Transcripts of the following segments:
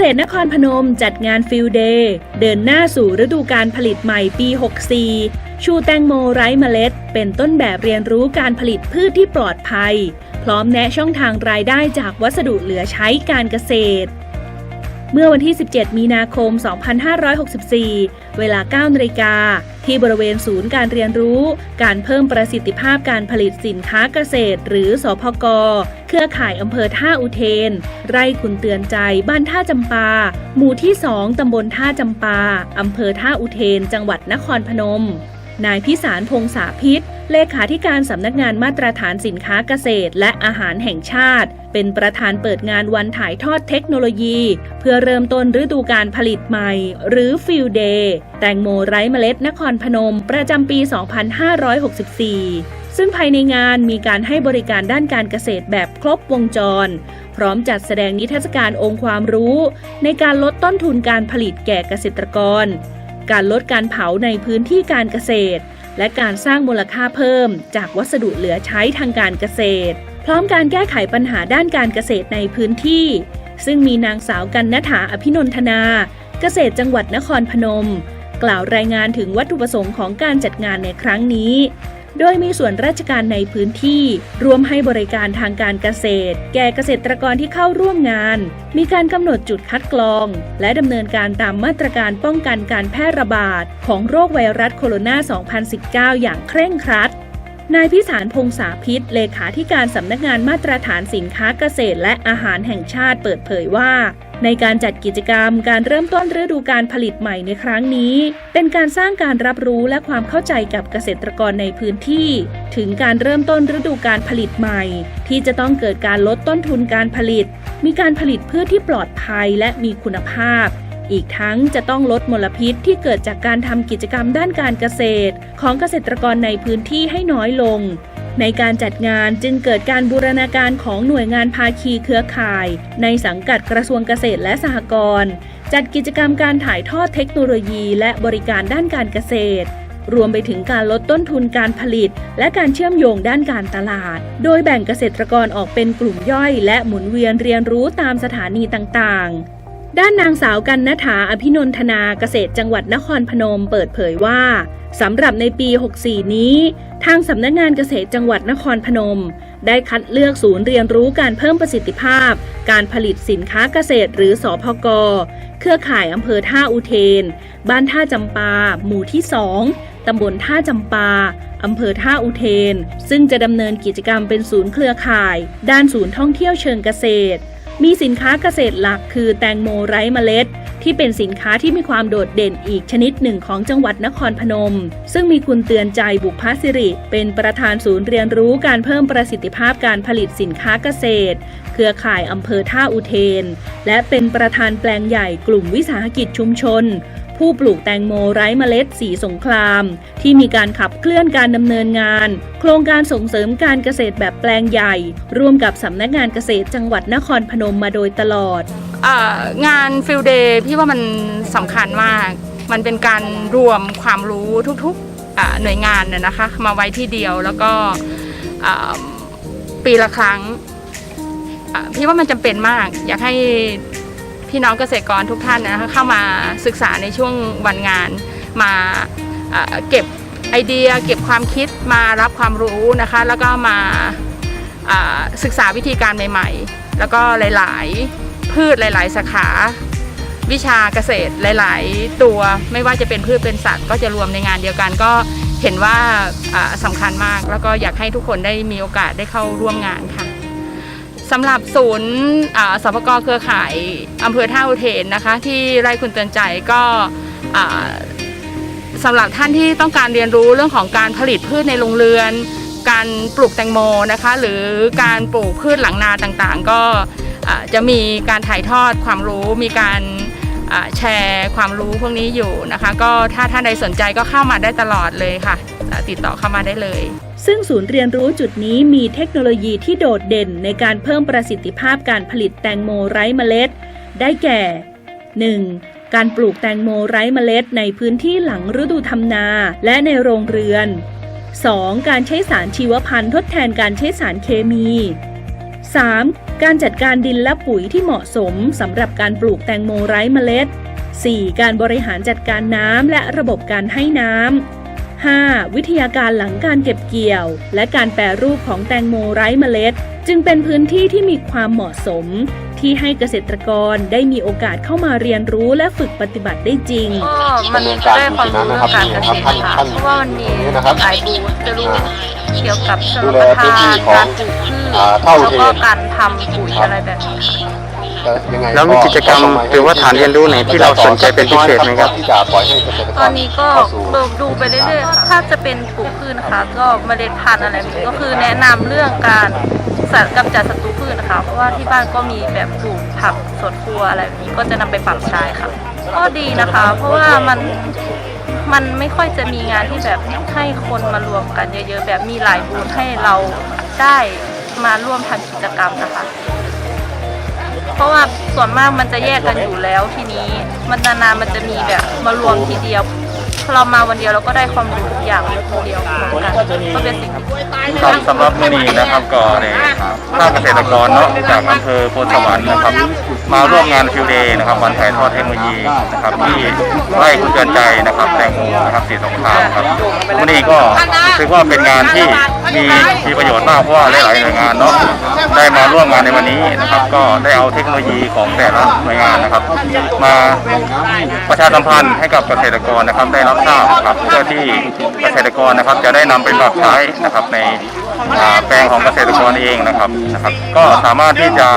ษตรนครพนมจัดงานฟิลเดย์เดินหน้าสู่ฤดูการผลิตใหม่ปี 64 ชูแตงโมไร้เมล็ด เป็นต้นแบบเรียนรู้การผลิตพืชที่ปลอดภัย พร้อมแนะช่องทางรายได้จากวัสดุเหลือใช้การเกษตร เมื่อวันที่ 17 มีนาคม 2564 เวลา9นาฬิกา ที่บริเวณศูนย์การเรียนรู้ การเพิ่มประสิทธิภาพการผลิตสินค้าเกษตร หรือสพก เครือข่ายอำเภอท่าอุเทน ไร่คุณเตือนใจบ้านท่าจำปา หมู่ที่สองตำบลท่าจำปาอำเภอท่าอุเทน จังหวัดนครพนม นายพิสารพงษาพิษ เลขาธิการสำนักงานมาตรฐานสินค้าเกษตร และอาหารแห่งชาติ เป็นประธานเปิดงานวันถ่ายทอดเทคโนโลยี เพื่อเริ่มต้นฤดูการผลิตใหม่ หรือฟิลเดย์แตงโมไร้เมล็ดนครพนม ประจำปี 2564ซึ่งภายในงานมีการให้บริการด้านการเกษตรแบบครบวงจร พร้อมจัดแสดงนิทรรศการองค์ความรู้ ในการลดต้นทุนการผลิตแก่เกษตรกร การลดการเผาในพื้นที่การเกษตร และการสร้างมูลค่าเพิ่ม จากวัสดุเหลือใช้ทางการเกษตร พร้อมการแก้ไขปัญหาด้านการเกษตรในพื้นที่ ซึ่งมีนางสาวกันนถาอภินนทนา เกษตรจังหวัดนครพนม กล่าวรายงานถึงวัตถุประสงค์ของการจัดงานในครั้งนี้ โดยมีส่วนราชการในพื้นที่รวมให้บริการทางการเกษตร แก่เกษตรกรที่เข้าร่วมงาน มีการกำหนดจุดคัดกรอง และดำเนินการตามมาตรการป้องกันการแพร่ระบาด ของโรคไวรัสโคโรนา 2019 อย่างเคร่งครัด นายพิสารพงษาพิษเลขาธิการสำนักงานมาตรฐานสินค้าเกษตรและอาหารแห่งชาติเปิดเผยว่า ในการจัดกิจกรรมการเริ่มต้นฤดูการผลิตใหม่ในครั้งนี้ เป็นการสร้างการรับรู้และความเข้าใจกับเกษตรกรในพื้นที่ ถึงการเริ่มต้นฤดูการผลิตใหม่ ที่จะต้องเกิดการลดต้นทุนการผลิต มีการผลิตพืชที่ปลอดภัยและมีคุณภาพ อีกทั้งจะต้องลดมลพิษที่เกิดจากการทำกิจกรรมด้านการเกษตร ของเกษตรกรในพื้นที่ให้น้อยลง ในการจัดงานจึงเกิดการบูรณาการของหน่วยงานภาคีเครือข่าย ในสังกัดกระทรวงเกษตรและสหกรณ์จัดกิจกรรมการถ่ายทอดเทคโนโลยี และบริการด้านการเกษตรรวมไปถึงการลดต้นทุนการผลิต และการเชื่อมโยงด้านการตลาด โดยแบ่งเกษตรกรออกเป็นกลุ่มย่อย และหมุนเวียนเรียนรู้ตามสถานีต่างๆ ด้านนางสาวกันนถาอภินนทนาเกษตรจังหวัดนครพนมเปิดเผยว่าสำหรับในปี 64 นี้ ทางสำนักงานเกษตรจังหวัดนครพนม ได้คัดเลือกศูนย์เรียนรู้การเพิ่มประสิทธิภาพ การผลิตสินค้าเกษตรหรือสอพก เครือข่ายอำเภอท่าอุเทน บ้านท่าจำปา หมู่ที่ 2 ตำบลท่าจำปาอำเภอท่าอุเทน ซึ่งจะดำเนินกิจกรรมเป็นศูนย์เครือข่าย ด้านศูนย์ท่องเที่ยวเชิงเกษตร มีสินค้าเกษตรหลักคือแตงโมไร้เมล็ด ที่เป็นสินค้าที่มีความโดดเด่นอีกชนิดหนึ่งของจังหวัดนครพนม ซึ่งมีคุณเตือนใจบุพสิริ เป็นประธานศูนย์เรียนรู้การเพิ่มประสิทธิภาพการผลิตสินค้าเกษตร เครือข่ายอำเภอท่าอุเทน และเป็นประธานแปลงใหญ่กลุ่มวิสาหกิจชุมชน ผู้ปลูกแตงโมไร้เมล็ดสีสงคราม ที่มีการขับเคลื่อนการดำเนินงาน โครงการส่งเสริมการเกษตรแบบแปลงใหญ่ ร่วมกับสำนักงานเกษตรจังหวัดนครพนมมาโดยตลอดองานฟิลเดย์พี่ว่ามันสำคัญมาก มันเป็นการรวมความรู้ทุกๆหน่วยงานน่ยนะคะมาไว้ที่เดียวแล้วก็ปีละครั้งพี่ว่ามันจำเป็นมาก อยากให้ พี่น้องเกษตรกรทุกท่านนะคะเข้ามาศึกษาในช่วงวันงานมาเก็บไอเดียเก็บความคิดมารับความรู้นะคะ แล้วก็มาศึกษาวิธีการใหม่ ๆ แล้วก็หลาย ๆ พืชหลาย ๆสาขาวิชาเกษตรหลาย ๆ ตัวไม่ว่าจะเป็นพืชเป็นสัตว์ ก็จะรวมในงานเดียวกันก็เห็นว่าสำคัญมาก แล้วก็อยากให้ทุกคนได้มีโอกาสได้เข้าร่วมงานค่ะ สำหรับศูนย์สปกเครือข่ายอำเภอท่าอุเทนนะคะ ที่ไร่คุณเตือนใจก็สำหรับท่านที่ต้องการเรียนรู้เรื่องของการผลิตพืชในโรงเรือน การปลูกแตงโมนะคะ หรือการปลูกพืชหลังนาต่างๆ ก็จะมีการถ่ายทอดความรู้มีการแชร์ความรู้พวกนี้อยู่นะคะ ก็ถ้าท่านใดสนใจก็เข้ามาได้ตลอดเลยค่ะ ติดต่อเข้ามาได้เลย ซึ่งศูนย์เรียนรู้จุดนี้มีเทคโนโลยีที่โดดเด่นในการเพิ่มประสิทธิภาพการผลิตแตงโมไร้เมล็ด ได้แก่ 1. การปลูกแตงโมไร้เมล็ดในพื้นที่หลังฤดูทำนาและในโรงเรือน 2. การใช้สารชีวพันธุ์ทดแทนการใช้สารเคมี 3. การจัดการดินและปุ๋ยที่เหมาะสมสำหรับการปลูกแตงโมไร้เมล็ด 4. การบริหารจัดการน้ำและระบบการให้น้ำ 5. วิทยาการหลังการเก็บเกี่ยว และการแปรรูปของแตงโมไร้เมล็ด จึงเป็นพื้นที่ที่มีความเหมาะสม ที่ให้เกษตรกรได้มีโอกาสเข้ามาเรียนรู้และฝึกปฏิบัติได้จริง ก็มันได้ความรู้เรื่องการเกษตรค่ะเพราะว่ามันมีหลายบูธจะรู้เกี่ยวกับชลประทานการปลูกพืชแล้วก็การทำปุ๋ยอะไรแบบนี้ค่ะ แล้วมีกิจกรรมหรือว่าฐานเรียนรู้ไหนที่เราสนใจเป็นพิเศษไหมครับที่จะปล่อยให้เกษตรกรตอนนี้ก็เข้าสู่ดูดูไปเรื่อยๆค่ะถ้าจะเป็นปลูกพืชนะคะก็เมล็ดพันธุ์อะไรแบบนี้ก็คือแนะนำเรื่องการสัตว์กำจัดศัตรูพืชนะคะ เพราะว่าที่บ้านก็มีแบบปลูกผักสวนครัวอะไรแบบนี้ก็จะนำไปปรับใช้ค่ะ ก็ดีนะคะ เพราะว่ามันมันไม่ค่อยจะมีงานที่แบบให้คนมารวมกันเยอะๆ แบบมีหลายบูธให้เราได้มาร่วมทำกิจกรรมนะคะ เพราะว่าส่วนมากมันจะแยกกันอยู่แล้วทีนี้ มันนานๆมันจะมีแบบมารวมทีเดียว เรามาวันเดียวเราก็ได้ความรู้ทุกอย่างทีเดียวพร้อมกันก็เป็นสิ่งที่ครับสำหรับมือนีนะครับก็ในภาคเกษตรกรเนาะจากอำเภอโพนสวรรค์นะครับ มาร่วมงานฟิวเดย์นะครับวันถ่ายทอดเทคโนโลยีนะครับที่ไร่คุณเตือนใจนะครับแตงโมนะครับสีสงครามครับวันนี้ก็รู้สึกว่าเป็นงานที่มีมีประโยชน์มากเพราะว่าหลายๆหน่วยงานเนาะได้มาร่วมงานในวันนี้นะครับ ก็ได้เอาเทคโนโลยีของแต่ละหน่วยงานนะครับ มาประชาสัมพันธ์ให้กับเกษตรกรนะครับได้รับทราบครับเพื่อที่เกษตรกรนะครับจะได้นำไปปรับใช้นะครับในแปลงของเกษตรกรเองนะครับนะครับ ก็สามารถที่จะ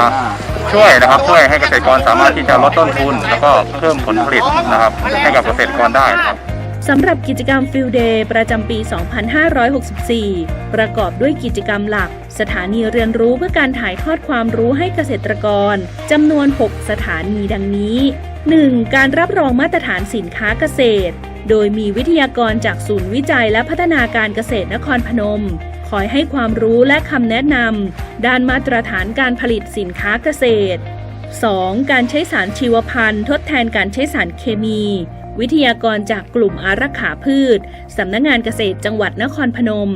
ช่วยนะครับช่วยให้เกษตรกรสามารถที่จะลดต้นทุน แล้วก็เพิ่มผลผลิตนะครับให้กับเกษตรกรได้นะครับสำหรับกิจกรรมฟิลเดย์ประจำปี 2564 ประกอบด้วยกิจกรรมหลัก สถานีเรียนรู้เพื่อการถ่ายทอดความรู้ให้เกษตรกรจำนวน 6 สถานีดังนี้ 1. การรับรองมาตรฐานสินค้าเกษตร โดยมีวิทยากรจากศูนย์วิจัยและพัฒนาการเกษตรนครพนม คอยให้ความรู้และคำแนะนำด้านมาตรฐานการผลิตสินค้าเกษตร 2. การใช้สารชีวพันธุ์ ทดแทนการใช้สารเคมี วิทยากรจากกลุ่มอารักขาพืช สำนักงงานเกษตรจังหวัดนครพนม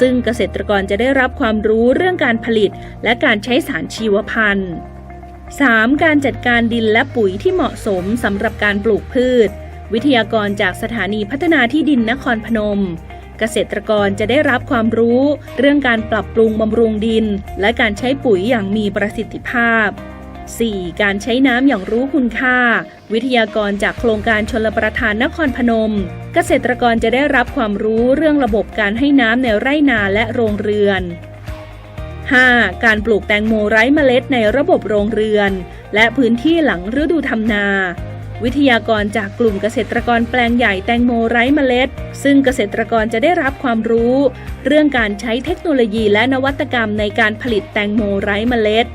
ซึ่งเกษตรกรจะได้รับความรู้เรื่องการผลิต และการใช้สารชีวพันธุ์ 3. การจัดการดินและปุ๋ยที่เหมาะสมสำหรับการปลูกพืช วิทยากรจากสถานีพัฒนาที่ดินนครพนม เกษตรกรจะได้รับความรู้เรื่องการปรับปรุงบำรุงดิน และการใช้ปุ๋ยอย่างมีประสิทธิภาพ 4. การใช้น้ำอย่างรู้คุณค่า วิทยากรจากโครงการชลประทานนครพนม เกษตรกรจะได้รับความรู้เรื่องระบบการให้น้ำในไร่นาและโรงเรือน 5. การปลูกแตงโมไร้เมล็ดในระบบโรงเรือน และพื้นที่หลังฤดูทำนา วิทยากรจากกลุ่มเกษตรกรแปลงใหญ่แตงโมไร้เมล็ด ซึ่งเกษตรกรจะได้รับความรู้ เรื่องการใช้เทคโนโลยีและนวัตกรรมในการผลิตแตงโมไร้เมล็ด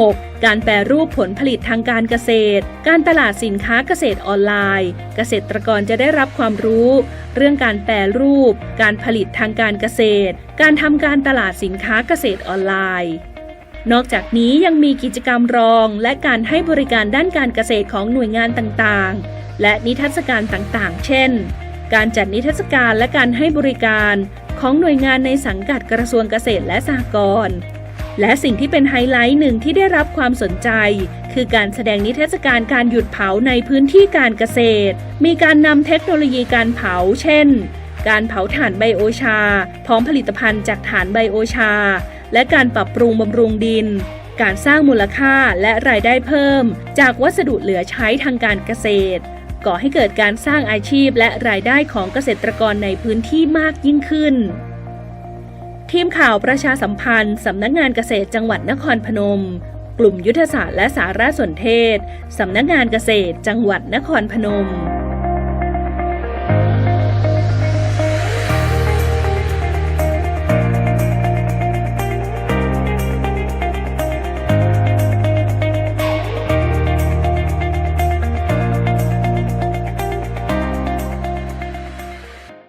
6. การแปรรูปผลผลิตทางการเกษตร การตลาดสินค้าเกษตรออนไลน์ เกษตรกรจะได้รับความรู้ เรื่องการแปรรูป การผลิตทางการเกษตร การทำการตลาดสินค้าเกษตรออนไลน์ นอกจากนี้ยังมีกิจกรรมรองและการให้บริการด้านการเกษตรของหน่วยงานต่างๆ และนิทรรศการต่างๆ เช่น การจัดนิทรรศการและการให้บริการของหน่วยงานในสังกัดกระทรวงเกษตรและสหกรณ์ และสิ่งที่เป็นไฮไลท์หนึ่งที่ได้รับความสนใจ คือการแสดงนิทรรศการการหยุดเผาในพื้นที่การเกษตร มีการนำเทคโนโลยีการเผา เช่น การเผาถ่านไบโอชา พร้อมผลิตภัณฑ์จากถ่านไบโอชา และการปรับปรุงบำรุงดิน การสร้างมูลค่าและรายได้เพิ่ม จากวัสดุเหลือใช้ทางการเกษตร ก่อให้เกิดการสร้างอาชีพและรายได้ของเกษตรกรในพื้นที่มากยิ่งขึ้น ทีมข่าวประชาสัมพันธ์สำนักงานเกษตรจังหวัดนครพนม กลุ่มยุทธศาสตร์และสารสนเทศสำนักงานเกษตรจังหวัดนครพนม